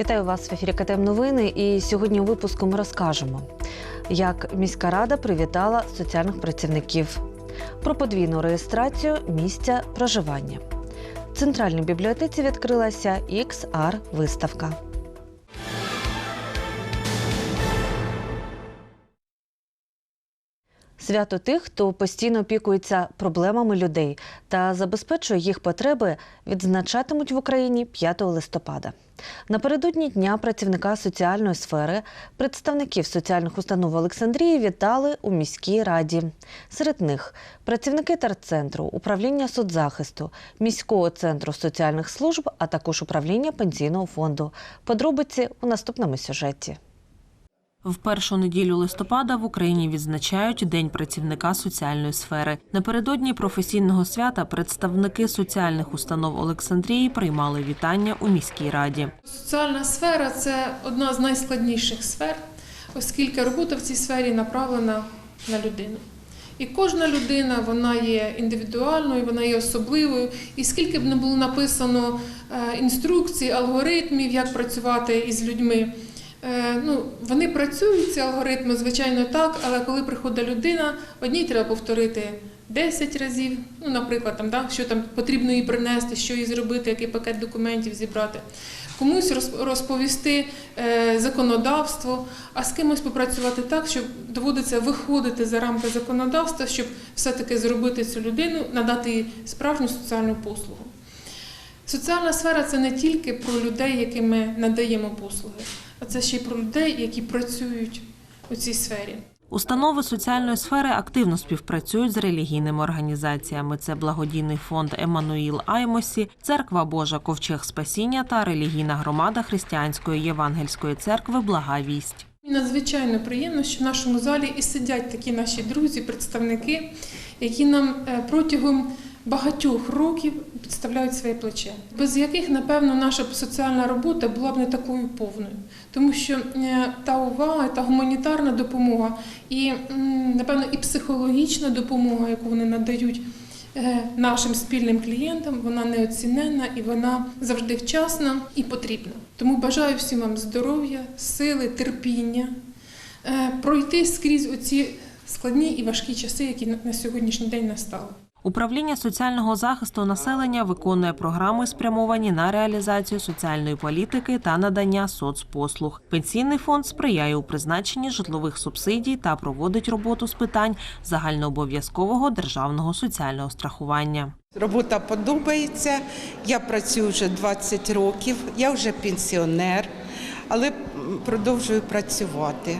Вітаю вас в ефірі КТМ Новини. І сьогодні у випуску ми розкажемо, як міська рада привітала соціальних працівників про подвійну реєстрацію місця проживання. В центральній бібліотеці відкрилася XR виставка. Свято тих, хто постійно опікується проблемами людей та забезпечує їх потреби, відзначатимуть в Україні 5 листопада. Напередодні дня працівника соціальної сфери представників соціальних установ Олександрії вітали у міській раді. Серед них працівники терцентру, управління соцзахисту, міського центру соціальних служб, а також управління пенсійного фонду. Подробиці у наступному сюжеті. В першу неділю листопада в Україні відзначають День працівника соціальної сфери. Напередодні професійного свята представники соціальних установ Олександрії приймали вітання у міській раді. Соціальна сфера це одна з найскладніших сфер, оскільки робота в цій сфері направлена на людину. І кожна людина вона є індивідуальною, вона є особливою. І скільки б не було написано е, інструкцій, алгоритмів, як працювати із людьми. Е, Ну, вони працюють, ці алгоритми, звичайно, так, але коли приходить людина, одній треба повторити 10 разів, ну, наприклад, там, да, що там потрібно їй принести, що їй зробити, який пакет документів зібрати. Комусь роз- розповісти е, законодавство, а з кимось попрацювати так, щоб доводиться виходити за рамки законодавства, щоб все-таки зробити цю людину, надати їй справжню соціальну послугу. Соціальна сфера це не тільки про людей, яким ми надаємо послуги, а це ще й про людей, які працюють у цій сфері. Установи соціальної сфери активно співпрацюють з релігійними організаціями. Це благодійний фонд Еммануїл Аймосі, Церква Божа Ковчег Спасіння та релігійна громада Християнської Євангельської церкви Блага Вість. Надзвичайно приємно, що в нашому залі і сидять такі наші друзі, представники, які нам е, протягом багатьох років підставляють своє плече, без яких, напевно, наша соціальна робота була б не такою повною, тому що е, та увага, та гуманітарна допомога, і напевно і психологічна допомога, яку вони надають. е, Нашим спільним клієнтам вона неоціненна і вона завжди вчасна і потрібна. Тому бажаю всім вам здоров'я, сили, терпіння, е, пройти скрізь оці складні і важкі часи, які на- на сьогоднішній день настали. Управління соціального захисту населення виконує програми, спрямовані на реалізацію соціальної політики та надання соцпослуг. Пенсійний фонд сприяє у призначенні житлових субсидій та проводить роботу з питань загальнообов'язкового державного соціального страхування. Робота подобається. Я працюю вже 20 років, я вже пенсіонер, але продовжую працювати.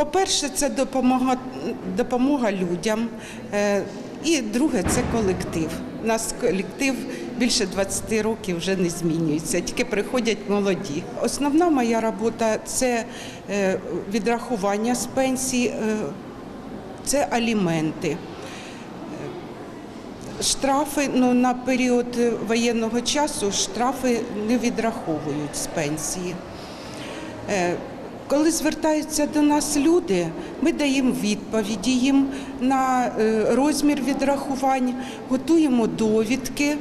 По-перше, це допомога, допомога людям. Е, І друге це колектив. У нас колектив більше 20 років вже не змінюється, тільки приходять молоді. Основна моя робота це е, відрахування з пенсії, е, це аліменти. Штрафи ну, на період воєнного часу штрафи не відраховують з пенсії. Коли звертаються до нас люди, ми даємо відповіді їм на е, розмір відрахувань, готуємо довідки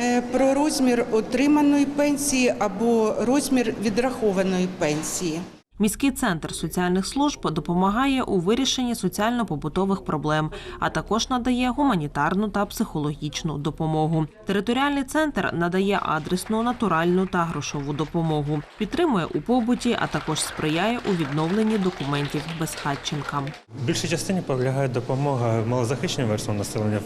е, про розмір отриманої пенсії або розмір відрахованої пенсії. Міський центр соціальних служб допомагає у вирішенні соціально-побутових проблем, а також надає гуманітарну та психологічну допомогу. Територіальний центр надає адресну, натуральну та грошову допомогу, підтримує у побуті, а також сприяє у відновленні документів безхатченкам. Більшій частині полягає допомога малозахищеним верствам населення.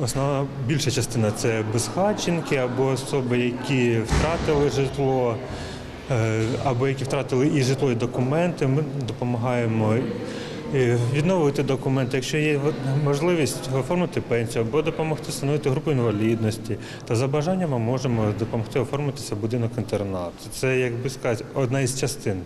Основна більша частина це безхатченки або особи, які втратили житло, або які втратили і житло, і документи. Ми допомагаємо е, відновити документи, якщо є можливість оформити пенсію або допомогти встановити групу інвалідності. Та за бажанням ми можемо допомогти оформитися будинок інтернат. Це як би сказати, одна із частин,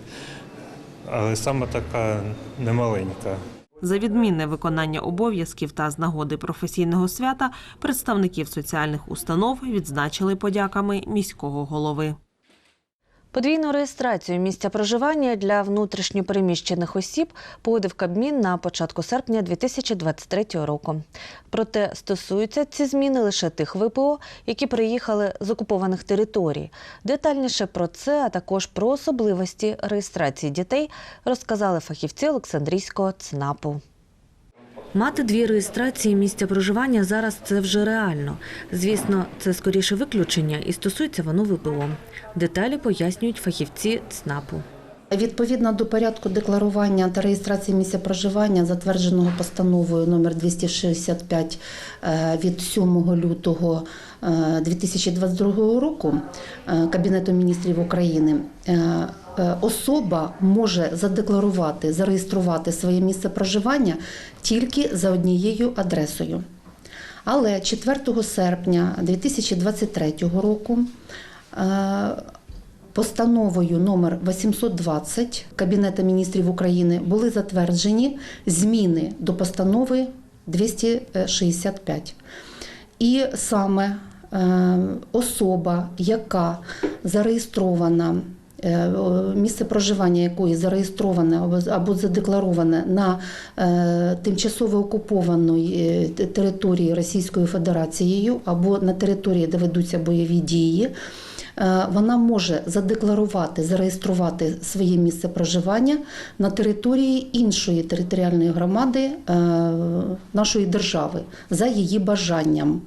але саме така немаленька. За відмінне виконання обов'язків та з нагоди професійного свята представників соціальних установ відзначили подяками міського голови. Подвійну реєстрацію місця проживання для внутрішньопереміщених осіб погодив Кабмін на початку серпня 2023 року. Проте стосуються ці зміни лише тих ВПО, які приїхали з окупованих територій. Детальніше про це, а також про особливості реєстрації дітей, розказали фахівці Олександрійського ЦНАПу. Мати дві реєстрації місця проживання зараз це вже реально. Звісно, це скоріше виключення і стосується воно ВПО. Деталі пояснюють фахівці ЦНАПу. Відповідно до порядку декларування та реєстрації місця проживання, затвердженого постановою номер 265 е, від 7 лютого е, 2022 року е, Кабінетом міністрів України, е, е, особа може задекларувати, зареєструвати своє місце проживання тільки за однією адресою. Але 4 серпня 2023 року е, Постановою номер 820 Кабінету міністрів України були затверджені зміни до постанови 265. І саме е, особа, яка зареєстрована, е, місце проживання якої зареєстроване або- задеклароване на е, тимчасово окупованій е, території Російською Федерацією або на території, де ведуться бойові дії, е, вона може задекларувати, зареєструвати своє місце проживання на території іншої територіальної громади е, нашої держави за її бажанням.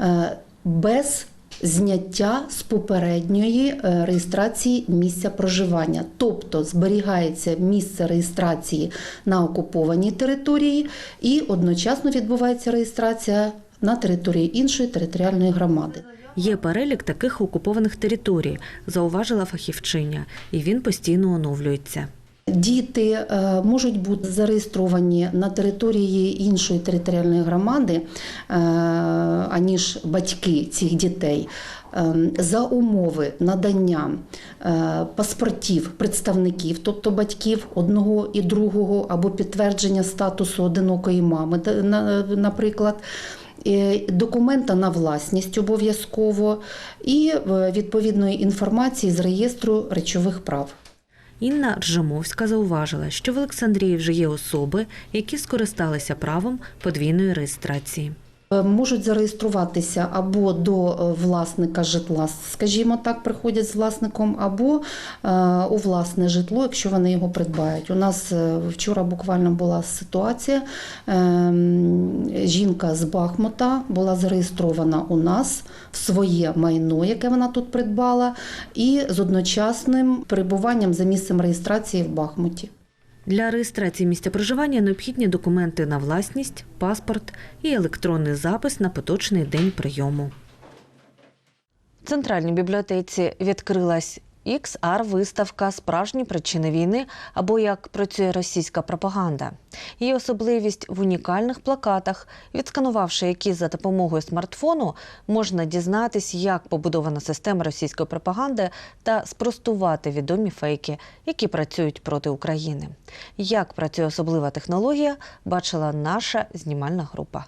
Е, без зняття з попередньої е, реєстрації місця проживання, тобто зберігається місце реєстрації на окупованій території і одночасно відбувається реєстрація на території іншої територіальної громади. Є перелік таких окупованих територій, зауважила фахівчиня, і він постійно оновлюється. Діти е, можуть бути зареєстровані на території іншої територіальної громади, е, аніж батьки цих дітей. е, За умови надання паспортів представників, тобто батьків одного і другого, або підтвердження статусу одинокої мами, наприклад, документа на власність обов'язково і відповідної інформації з реєстру речових прав. Інна Ржимовська зауважила, що в Олександрії вже є особи, які скористалися правом подвійної реєстрації. Е, Можуть зареєструватися або до е, власника житла, скажімо так, приходять з власником, або е, у власне житло, якщо вони його придбають. У нас вчора буквально була ситуація. е, Жінка з Бахмута була зареєстрована у нас в своє майно, яке вона тут придбала, і з одночасним перебуванням за місцем реєстрації в Бахмуті. Для реєстрації місця проживання необхідні документи на власність, паспорт і електронний запис на поточний день прийому. В центральній бібліотеці відкрилась XR-виставка Справжні причини війни або як працює російська пропаганда. Її особливість в унікальних плакатах, відсканувавши які за допомогою смартфону, можна дізнатись, як побудована система російської пропаганди та спростувати відомі фейки, які працюють проти України. Як працює особлива технологія, бачила наша знімальна група.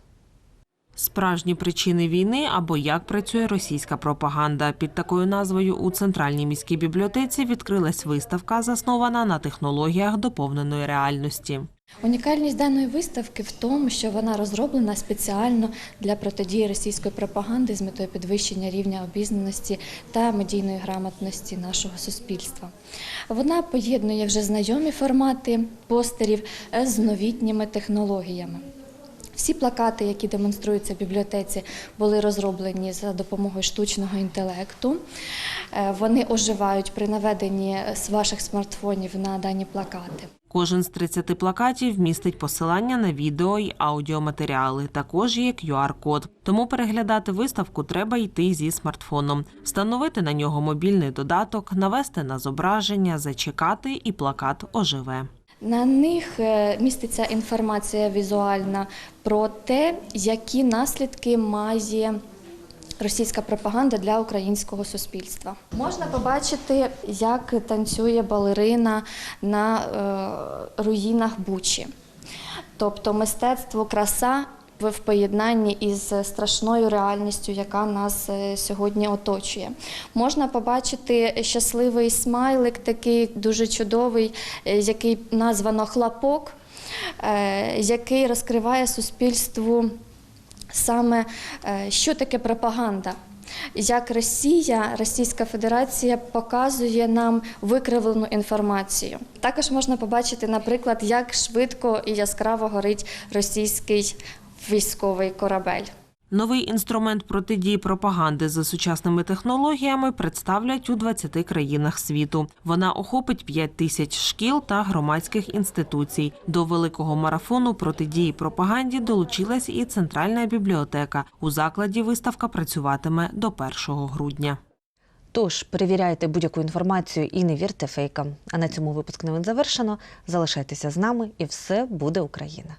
Справжні причини війни або як працює російська пропаганда. Під такою назвою у центральній міській бібліотеці відкрилась виставка, заснована на технологіях доповненої реальності. Унікальність даної виставки в тому, що вона розроблена спеціально для протидії російської пропаганди з метою підвищення рівня обізнаності та медійної грамотності нашого суспільства. Вона поєднує вже знайомі формати постерів з новітніми технологіями. Всі плакати, які демонструються в бібліотеці, були розроблені за допомогою штучного інтелекту. Е, Вони оживають при наведенні з ваших смартфонів на дані плакати. Кожен з 30 плакатів містить посилання на відео й аудіоматеріали. Також є QR-код. Тому переглядати виставку треба йти зі смартфоном, встановити на нього мобільний додаток, навести на зображення, зачекати, і плакат оживе. На них е, міститься інформація візуальна про те, які наслідки має російська пропаганда для українського суспільства. Можна побачити, як танцює балерина на е, руїнах Бучі. Тобто мистецтво, краса в поєднанні із страшною реальністю, яка нас е, сьогодні оточує. Можна побачити щасливий смайлик, такий дуже чудовий, е, який названо хлопок, е, який розкриває суспільству саме що таке пропаганда. Як Росія, Російська Федерація показує нам викривлену інформацію. Також можна побачити, наприклад, як швидко і яскраво горить російський військовий корабель. Новий інструмент протидії пропаганди за сучасними технологіями представлять у 20 країнах світу. Вона охопить 5 тисяч шкіл та громадських інституцій. До великого марафону протидії пропаганді долучилась і центральна бібліотека. У закладі виставка працюватиме до 1 грудня. Тож перевіряйте будь-яку інформацію і не вірте фейкам. А на цьому випуск новин завершено. Залишайтеся з нами, і все буде Україна.